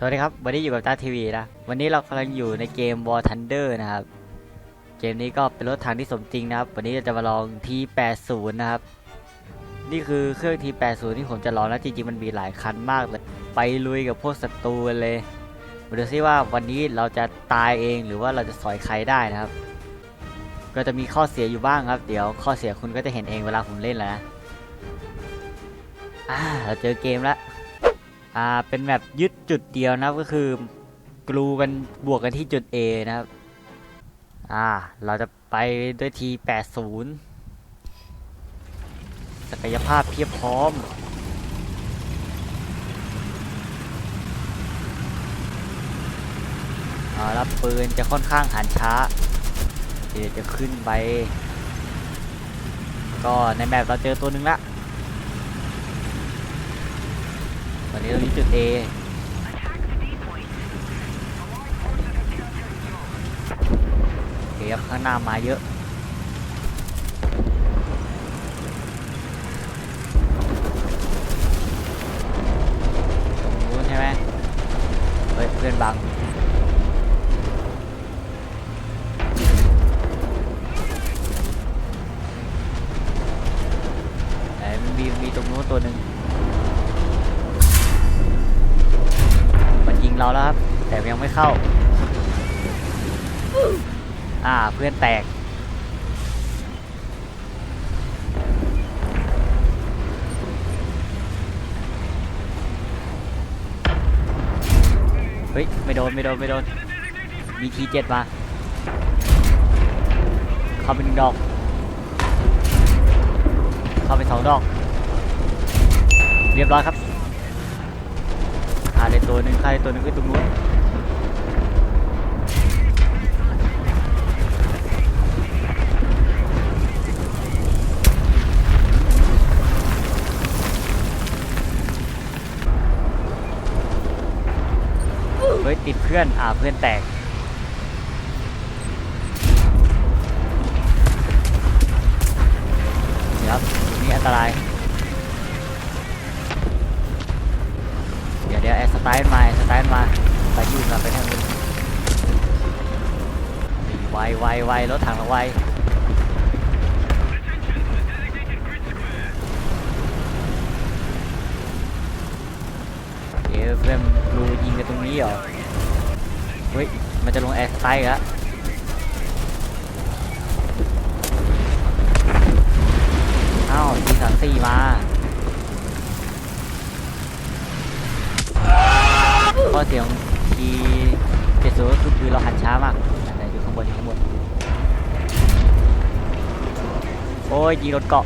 สวัสดีครับ วันนี้อยู่กับตาทีวีนะ วันนี้เรากำลังอยู่ในเกม War Thunder นะครับ เกมนี้ก็เป็นรถถังที่สมจริงนะครับ วันนี้เราจะมาลอง T80 นะครับ นี่คือเครื่อง T80 ที่ผมจะลองนะจริงๆมันมีหลายคันมากเลย ไปลุยกับพวกศัตรูเลย มาดูซิว่าวันนี้เราจะตายเองหรือว่าเราจะสอยใครได้นะครับ ก็จะมีข้อเสียอยู่บ้างครับ เดี๋ยวข้อเสียคุณก็จะเห็นเองเวลาผมเล่นแล้วนะ อ่า เราเจอเกมแล้ว อ่าเป็นแบบยึดจุดเดียวนะครับก็คือกลูกันบวกกันที่จุด A นะครับอ่าเราจะไปด้วยที 80 ศักยภาพเพียบพร้อมอาแล้วปืนจะค่อนข้างหันช้า เดี๋ยวจะขึ้นไป ก็ในแมปเราเจอตัวหนึ่งละ ตอนนี้เราที่จุด A โอเคครับข้างหน้ามาเยอะ ตรงนู้นใช่ไหมเฮ้ยเพื่อนบังไหนมันมีมีตรงนู้นตัวหนึ่ง เราแล้วครับ แต่ยังไม่เข้า อ่าเพื่อนแตก เฮ้ย ไม่โดน ไม่โดน ไม่โดน มีทีเจ็ดมา เข้าไปหนึ่งดอก เข้าไปสองดอก เรียบร้อยครับ ขาดเลยตัวหนึ่งขาดเลยตัวหนึ่งก็ตรงนู้นเฮ้ยติดเพื่อน อ่าเพื่อนแตกเดี๋ยวตรงนี้อันตราย ตล์มาสไตล์มาไปยืนมาไปทางนู้นไวไวไวรถถังเราไวเดี๋ยวเพื่อนรูยิงกันตรงนี้เหรอเฮ้ยมันจะลงแอร์สไตล์แล้วอ้าวทีสามสี่มา ข้อเสียงทีเจ็ดศูนย์ก็คือคือเราหันช้ามากไหนๆอยู่ข้างบนอยู่ข้างบนโอ้ยยิงรถเกาะ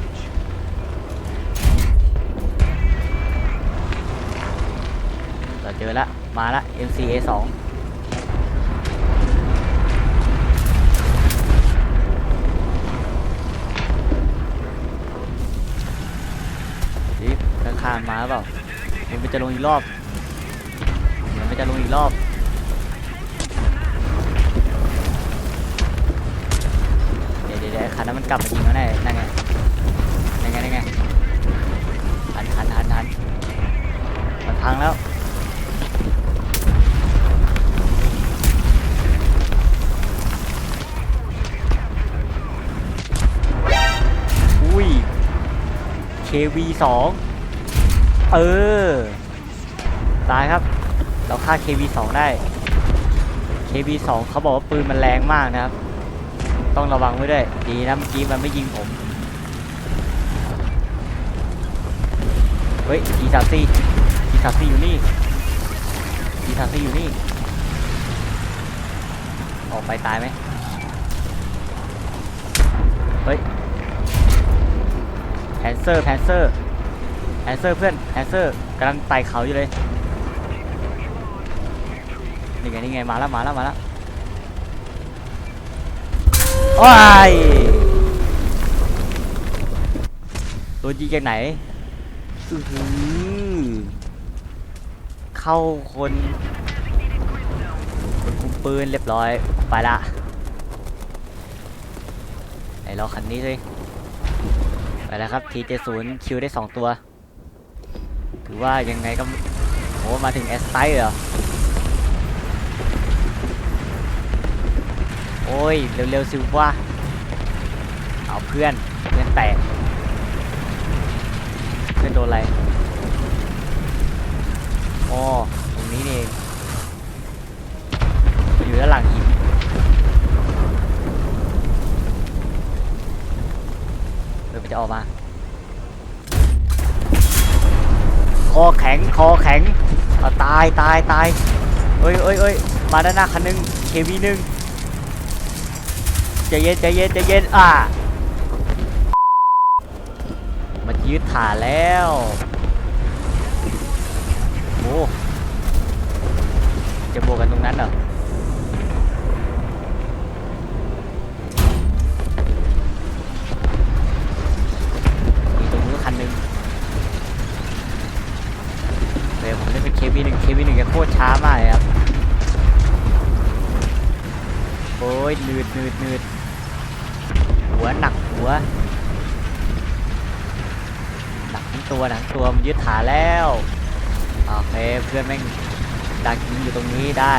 เราเจอละมาละ MCA 2ดิข้างๆมาเปล่ามันจะลงอีกรอบ จะลงอีกรอบเดี๋ยวเดี๋ยวเดี๋ยวคันนั้นมันกลับมายิงแล้วแน่นั่นไงนั่นไงนั่นไงหันหันหันหันมันพังแล้วอุ้ย KV 2เออ ตายครับ เราฆ่า KV2 ได้ KV2 เขาบอกว่าปืนมันแรงมากนะครับ ต้องระวังไว้ด้วย ดีนะเมื่อกี้มันไม่ยิงผม เฮ้ย G34 G34 อยู่นี่ G34 อยู่นี่ ออกไปตายไหมเฮ้ยแพนเซอร์แพนเซอร์แพนเซอร์เพื่อนแพนเซอร์กำลังไต่เขาอยู่เลย นี่ไงนี่ไงมาแล้วมาแล้วมาแล้วโอ้ยตัวยิงจากไหนอื้อหือเข้าคนคนคุมปืนเรียบร้อยไปละไหนรอคันนี้สิไปแล้วครับ T70 คิวได้ 2 ตัว ถือว่ายังไงก็โอ้มาถึงแอสไตเหรอ อ้ย เร็วๆสิวะเอาเพื่อนเพื่อนแตกเพื่อนโดนอะไรอ๋อตรงนี้นี่เองอยู่ด้านหลังหินเดี๋ยวจะออกมา คอแข็ง คอแข็งเอาตายตายตายเอ้ยเอ้ยเอ้ยมาด้านหน้าคันหนึงเควีหนึ่ง ใจเย็นใจเย็นใจเย็นอ่ามันยืดฐานแล้วโอ้จะบวกกันตรงนั้นเหรอมีตรงนู้นคันหนึ่งเดี๋ยวผมเล่นเป็นเควีหนึ่งเควีหนึ่งจะโคตรช้ามากเลยครับโอ้ยหนืดหนืดหนืด หัวหนักหัวหนักทั้งตัวหนักทั้งตัวมันยึดฐานแล้วโอเคเพื่อนแม่งดักยิงอยู่ตรงนี้ได้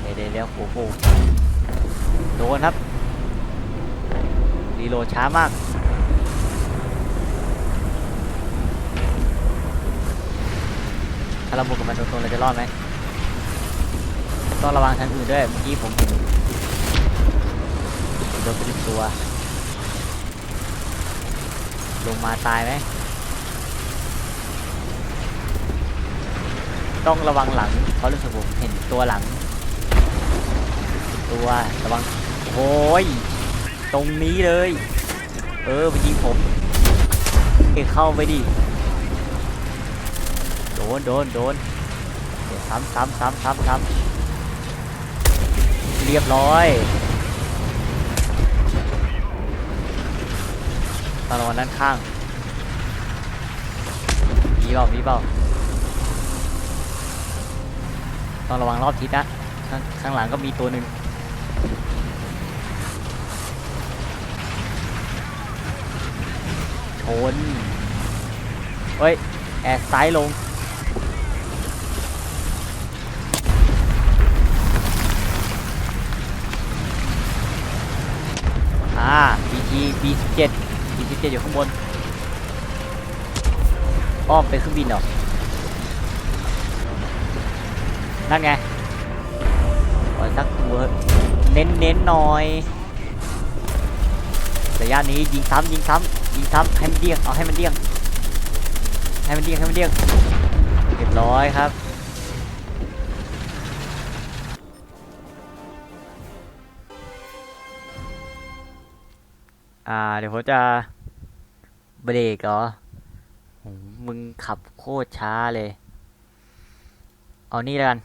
เดเดี๋ยวเดี๋ยวโอ้โหโดนครับรีโหลดช้ามากถ้าเราบุกกับมันตรงๆเราจะรอดไหมต้องระวังทางอื่นด้วยเมื่อกี้ผมเห็น โดนไปหนึ่งตัว ลงมาตายไหม ต้องระวังหลังเพราะรู้สึกผมเห็นตัวหลัง ตัวระวังโอ้ยตรงนี้เลย เออไปยิงผมเอเข้าไปดิ โดนโดนโดนซ้ำซ้ำซ้ำซ้ำซ้ำเรียบร้อย ตอนระวันด้านข้างมีเปล่ามีเปล่าต้องระวังรอบทิศนะข้างข้างหลังก็มีตัวหนึ่งชนเฮ้ย แอร์ซ้ายลง อ่า BT B17 B17 อยู่ข้างบน อ้อมเป็นเครื่องบินเหรอ นั่นไงขอสักตัวเน้นเน้นหน่อยระยะนี้ยิงซ้ำยิงซ้ำยิงซ้ำให้มันเดี้ยง เอาให้มันเดี้ยง ให้มันเดี้ยงให้มันเดี้ยง เรียบร้อยครับอ่าเดี๋ยวผมจะ เบรกเหรอ มึงขับโคตรช้าเลย เอานี่แล้วกัน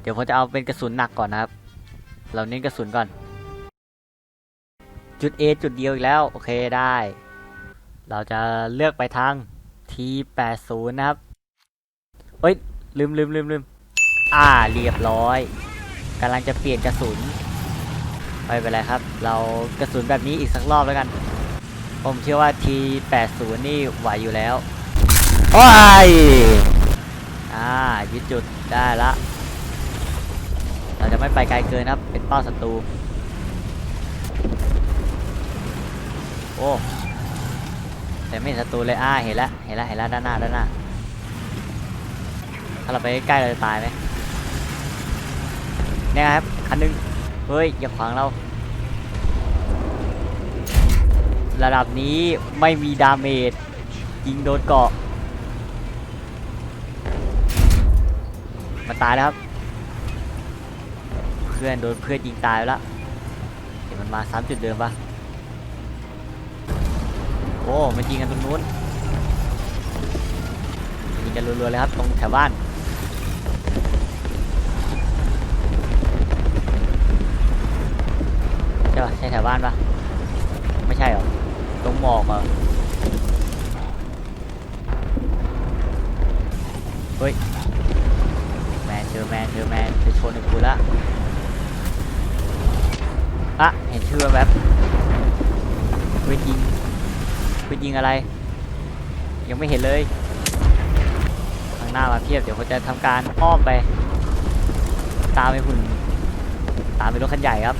เดี๋ยวผมจะเอาเป็นกระสุนหนักก่อนนะครับ เราเน้นกระสุนก่อน จุด A จุดเดียวอีกแล้ว โอเคได้ เราจะเลือกไปทาง T80 นะครับเฮ้ย ลืมลืมลืมลืมอ่า เรียบร้อยกำลังจะเปลี่ยนกระสุน ไม่เป็นไรครับ เรากระสุนแบบนี้อีกสักรอบแล้วกัน ผมเชื่อว่า T80 นี่ไหวอยู่แล้ว โอ้ย อ่ายึดจุดได้ละ เราจะไม่ไปไกลเกินครับ เป็นเป้าศัตรู โอ้แต่ไม่เห็นศัตรูเลย อ่า เห็นแล้ว เห็นแล้ว เห็นแล้วด้านหน้า ด้านหน้า ถ้าเราไปใกล้ๆเราจะตายไหมเนี่ยครับคันหนึง เฮ้ย อย่าขวางเรา ระดับนี้ไม่มีดาเมจยิงโดนเกาะมันตายแล้วครับ เพื่อนโดนเพื่อนยิงตายแล้วเห็นมันมาซ้ำจุดเดิมปะโอ้มันยิงกันตรงนู้นยิงกันรัวๆเลยครับตรงแถวบ้าน ใช่ปะใช่แถวบ้านปะไม่ใช่หรอตรงหมอกเหรอเฮ้ยแมนเจอแมนเจอแมนจะชนกับกูละอะเห็นชื่อแบบเวทยิงเวทยิงอะไร ยังไม่เห็นเลยข้างหน้ามาเพียบเดี๋ยวผมจะทำการอ้อมไป ตามไปหุ่น ตามไปรถคันใหญ่ครับ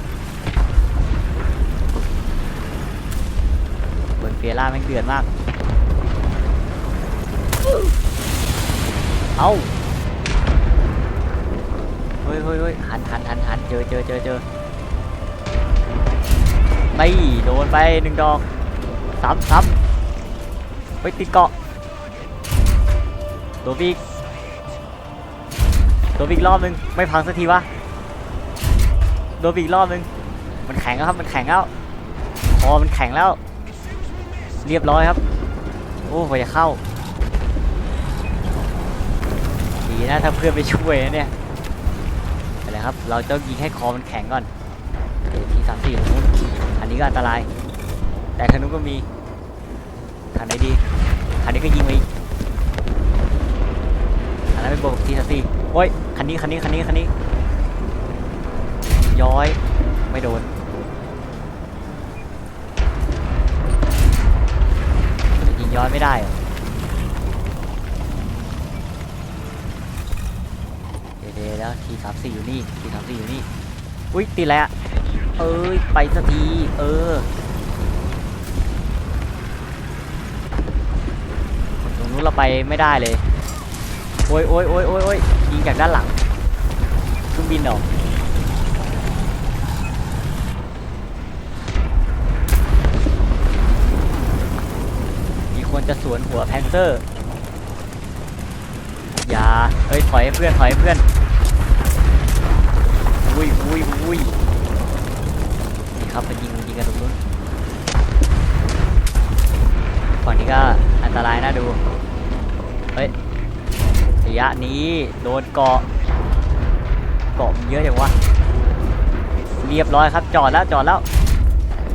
เฟียร่าแม่งเดือดมาก เอาเฮ้ยเฮ้ยเฮ้ยหันหันหันหันเจอเจอเจอเจอไม่โดนไปหนึ่งดอกซ้ำซ้ำไปติดเกาะตัวบิ๊กตัวบิ๊กรอบนึงไม่พังสักทีวะโดนบิ๊กรอบนึงมันแข็งแล้วครับมันแข็งแล้วคอมันแข็งแล้ว เรียบร้อยครับ โอ้ไปเข้า ดีนะถ้าเพื่อนไปช่วยนะเนี่ยอะไรครับ เราต้องยิงให้คอมันแข็งก่อนทีสามสี่นู้นอันนี้ก็อันตราย แต่ทางนู้นก็มีทางไหนดีทางนี้ก็ยิงไปอันนั้นเป็นบวกทีสามสี่โอ้ยคันนี้คันนี้คันนี้คันนี้ ย้อย ไม่โดน ย้อยไม่ได้เดี๋ยวเดแล้วทีสามสี่อยู่นี่ทีสามสี่อยู่นี่ อุ้ยติดแล้ว เอ้ย ไปสักที เออตรงนู้นเราไปไม่ได้เลย โอ้ยโอ้ยโอ้ยโอ้ยโอ้ยยิงจากด้านหลังเครื่องบินเหรอ จะสวนหัวแพนเซอร์ อย่า เฮ้ยถอยเพื่อนถอยเพื่อน อุ้ยอุ้ยอุ้ยนี่ครับมันยิงยิงกันตรงนู้นฝั่งนี้ก็อันตรายน่าดู เฮ้ยระยะนี้โดนเกาะ เกาะเยอะจังวะ เรียบร้อยครับจอดแล้วจอดแล้ว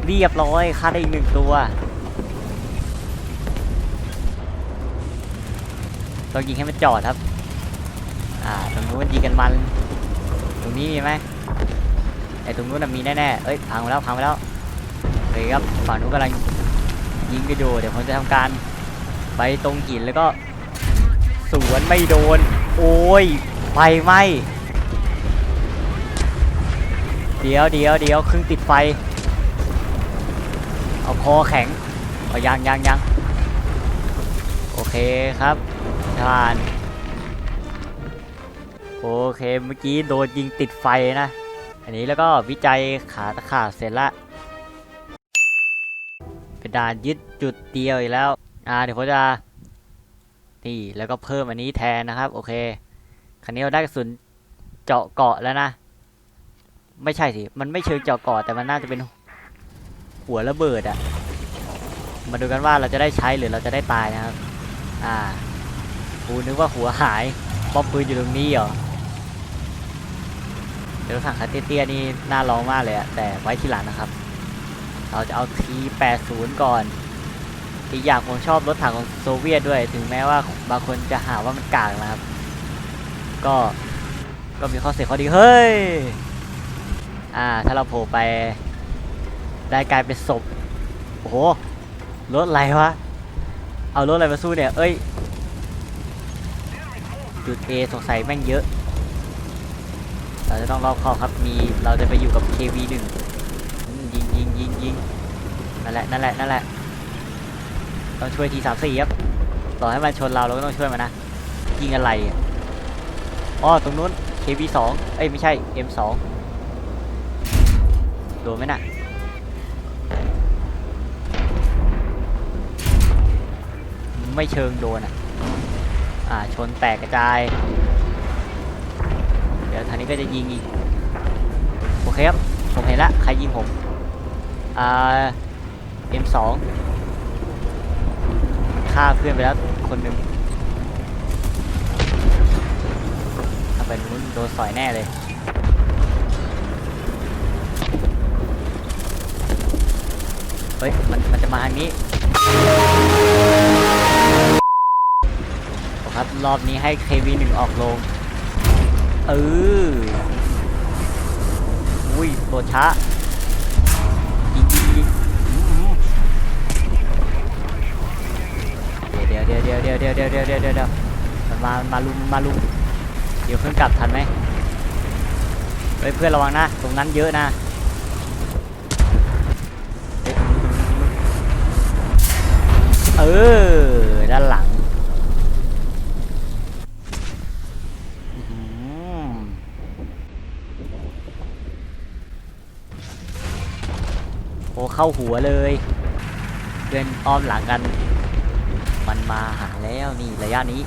เรียบร้อยฆ่าได้อีกหนึ่งตัว ต้องยิงให้มันจอดครับ อ่า ตรงนู้นมันยิงกันมัน ตรงนี้มีไหมไอ้ตรงนู้นนมีแน่ๆเอ้ยพังไปแล้วพังไปแล้วโอเคครับฝั่งนู้นกำลังยิงกันอยู่เดี๋ยวผมจะทำการไปตรงหินแล้วก็สวนไม่โดน โอ้ยไฟไหมเดี๋ยวเดี๋ยวเดี๋ยวครึ่งติดไฟ เอาคอแข็งเอายังยังยังโอเคครับ ผ่าน โอเคเมื่อกี้โดนยิงติดไฟนะ อันนี้แล้วก็วิจัยขาตะขาบเสร็จละเป็นด่านยึดจุดเดียวอีกแล้ว อ่าเดี๋ยวผมจะนี่แล้วก็เพิ่มอันนี้แทนนะครับ โอเคคราวนี้เราได้กระสุนเจาะเกาะแล้วนะ ไม่ใช่สิ มันไม่เชิงเจาะเกาะแต่มันน่าจะเป็นหัวระเบิดอะมาดูกันว่าเราจะได้ใช้หรือเราจะได้ตายนะครับ อ่า กูนึกว่าหัวหายป้อมปืนอยู่ตรงนี้เหรอเดี๋ยวรถถังคันเตี้ยๆนี่น่าลองมากเลยอะแต่ไว้ทีหลังนะครับ เราจะเอาที80ก่อนอีกอย่างผมชอบรถถังของโซเวียตด้วย ถึงแม้ว่าบางคนจะหาว่ามันกากนะครับ ก็ก็มีข้อเสียข้อดีเฮ้ยอ่าถ้าเราโผล่ไปได้กลายเป็นศพโอ้โหรถอะไรวะเอารถอะไรมาสู้เนี่ย เอ้ย จุด A สงสัยแม่งเยอะ เราจะต้องรอบคอบครับ มี เราจะไปอยู่กับ KV1 อืมยิงยิงยิงยิงนั่นแหละ นั่นแหละ นั่นแหละ ต้องช่วยทีสามสี่ครับ ต่อให้มันชนเราเราก็ต้องช่วยมันนะ ยิงอะไรอะอ๋อตรงนู้น KV2 เอ้ย ไม่ใช่ M2 โดนไหมน่ะไม่เชิงโดนอะ อ่าชนแตกกระจาย เดี๋ยวทางนี้ก็จะยิงอีก โอเคครับ ผมเห็นละ ใครยิงผม อ่า M2 ฆ่าเพื่อนไปแล้วคนหนึ่งถ้าเป็นนู้นโดนสอยแน่เลยเฮ้ย มัน มันจะมาทางนี้ รอบนี้ให้ KV1 ออกลง เอออุ้ยโดนช้ายิงยิงยิงเดี๋ยวเดี๋ยวเดี๋ยวเดี๋ยวเดี๋ยวเดี๋ยวเดี๋ยวเดี๋ยวเดี๋ยวเดี๋ยวมันมามาลุมมันมาลุมเดี๋ยวเพิ่งกลับทันไหมฮ้ยเพื่อนระวังนะ ตรงนั้นเยอะนะเออ ด้านหลัง เข้าหัวเลย เดินอ้อมหลังกัน มันมาหาแล้วนี่ระยะนี้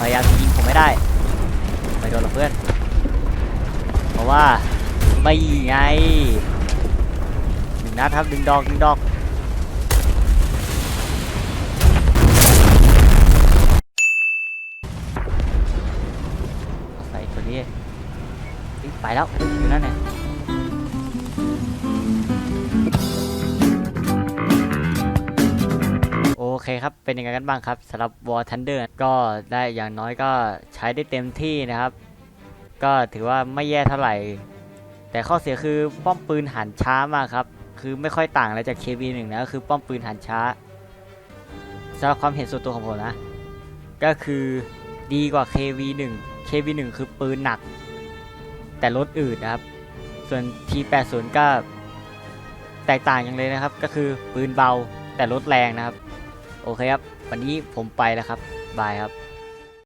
พยายามยิงผมไม่ได้ไม่โดนหรอกเพื่อน เพราะว่าไม่ไงหนึ่งนัดครับหนึ่งดอกหนึ่งดอกใส่ตัวนี้ไปแล้วอยู่นั่นไง เคครับ เป็นยังไงกันบ้างครับสำหรับ War Thunder ก็ได้อย่างน้อยก็ใช้ได้เต็มที่นะครับ ก็ถือว่าไม่แย่เท่าไหร่ แต่ข้อเสียคือป้อมปืนหันช้ามากครับ คือไม่ค่อยต่างอะไรจาก KB1 นะก็คือป้อมปืนหันช้าสำหรับความเห็นส่วนตัวของผมนะ ก็คือดีกว่า KV1 KV1 คือปืนหนัก แต่รถอืดนะครับ ส่วน T80 ก็แตกต่างอย่างเลยนะครับ ก็คือปืนเบาแต่รถแรงนะครับ โอเคครับ วันนี้ผมไปแล้วครับ บายครับ